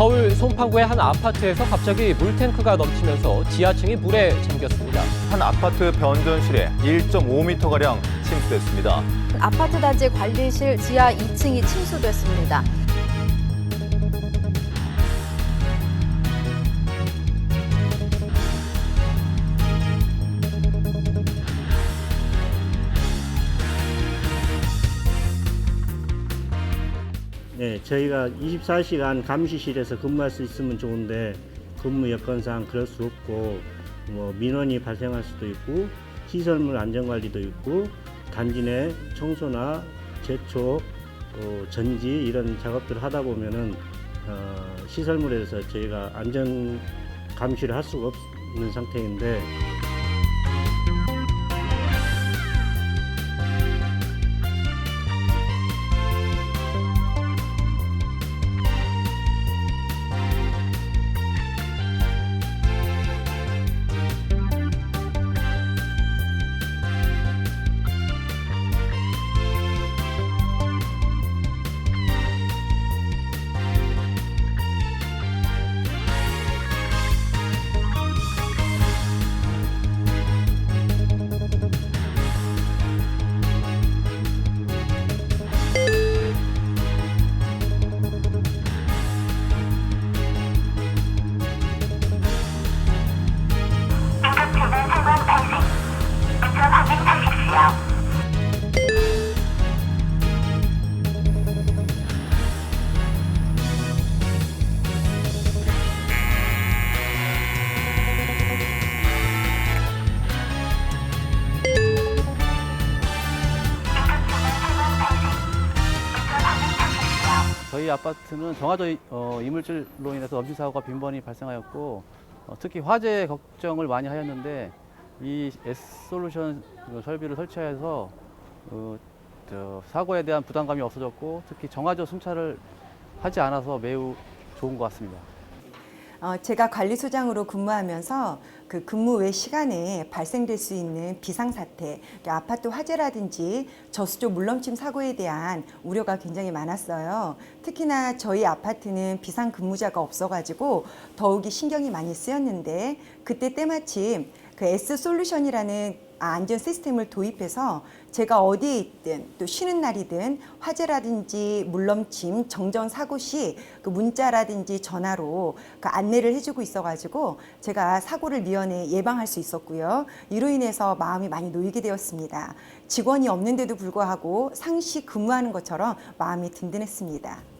서울 송파구의 한 아파트에서 갑자기 물탱크가 넘치면서 지하층이 물에 잠겼습니다. 한 아파트 변전실에 1.5m가량 침수됐습니다. 아파트 단지 관리실 지하 2층이 침수됐습니다. 네, 저희가 24시간 감시실에서 근무할 수 있으면 좋은데 근무 여건상 그럴 수 없고 뭐 민원이 발생할 수도 있고 시설물 안전 관리도 있고 단지 내 청소나 제초, 또 전지 이런 작업들을 하다 보면은 어, 시설물에서 저희가 안전 감시를 할 수가 없는 상태인데 저희 아파트는 정화조 어, 이물질로 인해서 넘친 사고가 빈번히 발생하였고 어, 특히 화재 걱정을 많이 하였는데 이 S솔루션 그 설비를 설치해서 어, 저 사고에 대한 부담감이 없어졌고 특히 정화조 순찰을 하지 않아서 매우 좋은 것 같습니다. 어, 제가 관리소장으로 근무하면서 그 근무 외 시간에 발생될 수 있는 비상사태, 그러니까 아파트 화재라든지 저수조 물넘침 사고에 대한 우려가 굉장히 많았어요. 특히나 저희 아파트는 비상 근무자가 없어가지고 더욱이 신경이 많이 쓰였는데 그때 때마침 그 S 솔루션이라는 안전 시스템을 도입해서 제가 어디에 있든 또 쉬는 날이든 화재라든지 물넘침, 정전 사고 시 그 문자라든지 전화로 그 안내를 해주고 있어가지고 제가 사고를 미연에 예방할 수 있었고요. 이로 인해서 마음이 많이 놓이게 되었습니다. 직원이 없는데도 불구하고 상시 근무하는 것처럼 마음이 든든했습니다.